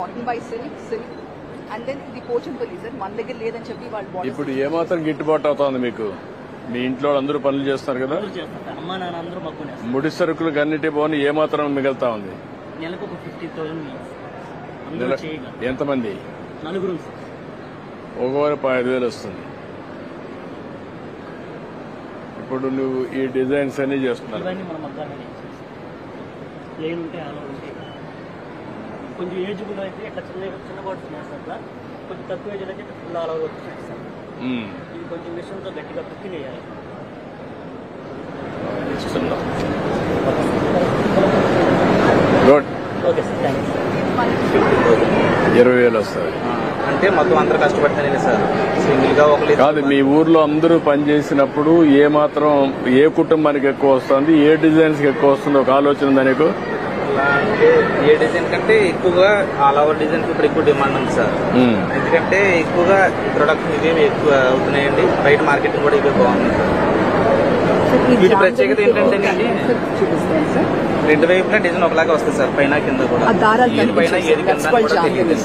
By silk silk and then ఇది Pochampally sir మన దగ్గర లేదని చెప్పి వాళ్ళు ఇప్పుడు ఏమాత్రం గిట్టుబాటు అవుతోంది మీకు? మీ ఇంట్లో అందరూ పనులు చేస్తున్నారు కదా? చేస్తారు. అమ్మా నాన్న అందరూ ముడి సరుకులకు అన్నిటి పోని ఏమాత్రం మిగులుతా ఉంది? నెలకు ఒక ఫిఫ్టీ థౌసండ్ ఎంతమంది? నలుగురు. ఒకవారు ఐదు వేలు వస్తుంది. ఇప్పుడు నువ్వు ఈ డిజైన్స్ అన్ని అలా ఉంటాయి కొంచెం ఏజ్బుల్ అయితే ఇట్లా చిన్న చిన్న బాటిల్స్ వేస్తారు సార్ కొంచెం తక్కువ ఏజ్ అయితే full all over sir um. ఇది కొంచెం మిషన్తో గట్టిగా కుక్కి వేయాలి. గుడ్ ఓకే సార్ ఇరవై వేలు వస్తుంది అంటే మొత్తం అందరూ కష్టపడతానే సార్. సింగిల్గా ఒకరు కాదు మీ ఊర్లో అందరూ పనిచేసినప్పుడు ఏ మాత్రం ఏ కుటుంబానికి ఎక్కువ వస్తుంది ఏ డిజైన్స్ ఎక్కువ వస్తుంది ఒక ఆలోచన ఉందా నీకు? అలా అంటే ఏ డిజైన్ కంటే ఎక్కువగా ఆల్ ఓవర్ డిజైన్ ఇప్పుడు ఎక్కువ డిమాండ్ ఉంది సార్. ఉమ్. ఎందుకంటే ఎక్కువగా ప్రొడక్షన్ ఇవేమి ఎక్కువ అవుతున్నాయండి. బయట మార్కెటింగ్ కూడా ఇవే బాగుంది సార్. వీటి ప్రత్యేకత సార్? రెండు వైపులా డిజైన్ ఒకలాగా వస్తుంది సార్ పైన కింద కూడా. ఆ దారాలు ఏది పైన ఏది కింద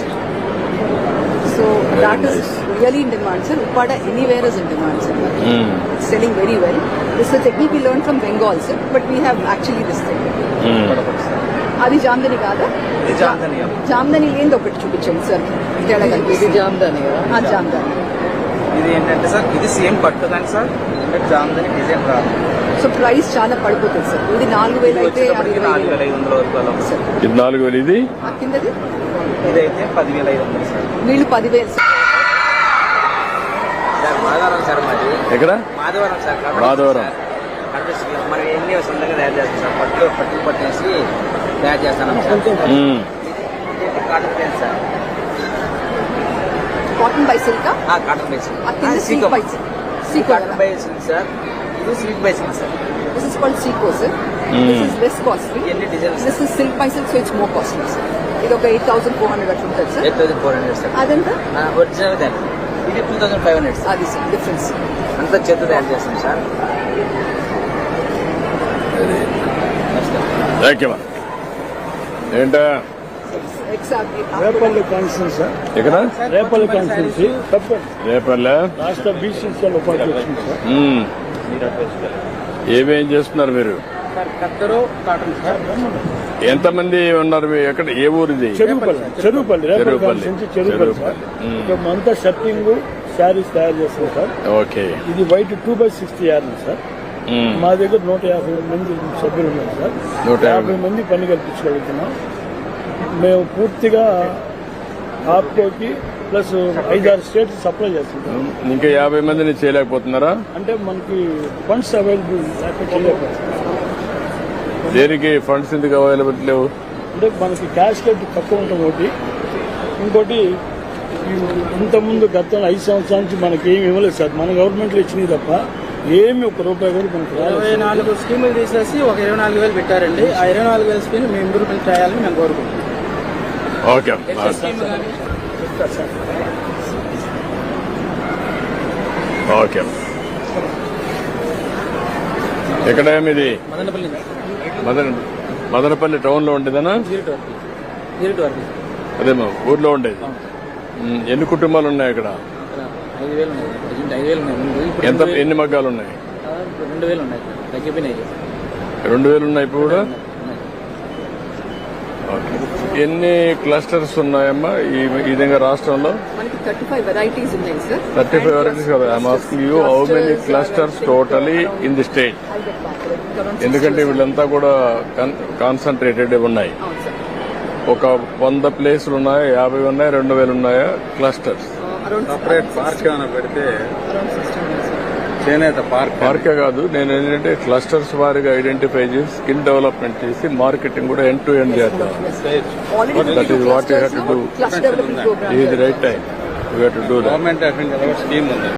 so that is nice. Really in demand sir Uppada anywhere is in demand sir. Selling very well this technique we learn from Bengal sir but we have actually this thing um. అది జామ్దని కాదా? ఇది జామ్దని. జామ్దని లేని ఒకటి చూపించండి sir. తేడా ఇది జామ్దని జామ్దని. ఇది ఏంటంటే సార్ ఇది సేమ్ పట్టు కానీ సార్ అంటే జామ్దని డిజైన్ రాదు సో ప్రైస్ చాలా పడిపోతుంది సార్. ఇది నాలుగు వేలు అయితే నాలుగు వేల ఐదు వందల వరకు సార్. ఇది నాలుగు వేలు ఇది? ఆ కిందది? ఇదైతే పదివేల ఐదు వందలు సార్. వీళ్ళు పదివేలు సార్. మాధవరం సార్ మాది. ఎక్కడ? మాధవరం సార్ కాబట్టి మాధవరం. సార్. అంటే మనం ఎన్ని సొంతంగా తయారు చేస్తాం సార్. పట్టు పట్టు పట్టేసి తయారు చేస్తాను sir cotton place sir cotton by silk cotton కింద సిల్క్ బై సిల్క్ సీకో కాటన్ బై సిల్క్ సార్ ఇది silk by silk sir this is called Seeko sir this is less costly this is silk by silk so it's more costly sir ఇది ఒక eight thousand four hundred అట్లా ఉంటుంది sir eight thousand four hundred sir అదంతా? Original దాన్ని ఇది two thousand five hundred sir అది sir difference అంతా చేత తయారు చేస్తాం సార్ థ్యాంక్ యూ ఏంటా? Repalli constituency sir. ఎక్కడ? రేపల్లి కాన్స్టిట్యూన్సీ. తప్పండి రేపల్లె? రాష్ట్ర బీసీసీఎల్ ఉపాధ్యక్షుడు సార్. ఉమ్. ఏమేం చేస్తున్నారు మీరు? సార్ కత్తరు కాటన్ సార్. ఎంతమంది ఉన్నారు ఎక్కడ? ఏ ఊరు ఇది చెరువుపల్లి అంతా షర్టింగ్ శారీస్ తయారు చేస్తాం సార్. ఓకే. ఇది white two by sixty yard sir. మా దగ్గర నూట యాభై మంది సభ్యులు ఉన్నారు సార్. నూట యాభై. మంది పని కల్పించగలుగుతున్నాం. మేము పూర్తిగా ఆప్కోకి ప్లస్ ఐదారు స్టేట్స్ సప్లై చేస్తున్నాం. ఇంకా యాభై మందిని చేయలేకపోతున్నారా? అంటే మనకి ఫండ్స్ అవైలబుల్ దేనికి ఫండ్స్ ఎందుకు అవైలబుల్ లేవు? అంటే మనకి క్యాష్ కట్ తక్కువ ఉంటుంది ఒకటి. ఇంకోటి ఇంతకుముందు గత ఐదు సంవత్సరాల నుంచి మనకి ఏమి ఇవ్వలేదు సార్. మన గవర్నమెంట్లో ఇచ్చినవి తప్ప ఏమి ఒక రూపాయి కూడా మనకి ఇరవై నాలుగు స్కీములు తీసేసి ఒక ఇరవై నాలుగు వేలు పెట్టారండి. ఆ ఇరవై నాలుగు వేల స్కీమ్ మేము ఇంప్రూవ్మెంట్ చేయాలని మేము కోరుకుంటున్నాం. ఓకే ఓకే ఎక్కడ ఇది? మదనపల్లి మదన మదనపల్లి టౌన్లో ఉండేదనా వరకు. అదేమో ఊర్లో ఉండేది. ఎన్ని కుటుంబాలు ఉన్నాయి ఇక్కడ? ఐదు వేలు ఉన్నాయి. ప్రజెంట్ ఐదు వేలు ఉన్నాయి. ముందు ఇప్పుడు ఎంత? ఎన్ని మగ్గాలు ఉన్నాయి? రెండు వేలు ఉన్నాయి. తగ్గిపోయినాయి. రెండు వేలు ఉన్నాయి ఇప్పుడు కూడా? ఎన్ని క్లస్టర్స్ ఉన్నాయమ్మా ఈ ఈ విధంగా రాష్ట్రంలో? మనకి థర్టీ ఫైవ్ వెరైటీస్ కదా. I'm asking you how many clusters totally in the state ఎందుకంటే వీళ్ళంతా కూడా కాన్సన్ట్రేటెడ్ ఉన్నాయి. అవును సార్ ఒక వంద ప్లేసులు ఉన్నాయి? యాభై ఉన్నాయి? రెండు వేలు ఉన్నాయా? క్లస్టర్స్ సపరేట్ పార్క్ ఏమైనా పెడితే చేనేత పార్క్ పార్కే కాదు. నేను ఏంటంటే క్లస్టర్స్ వారిగా ఐడెంటిఫై చేసి స్కిల్ డెవలప్మెంట్ చేసి మార్కెటింగ్ కూడా ఎండ్ టు ఎండ్ చేద్దాం. ఇది right time you to do that government of India scheme ఉంది.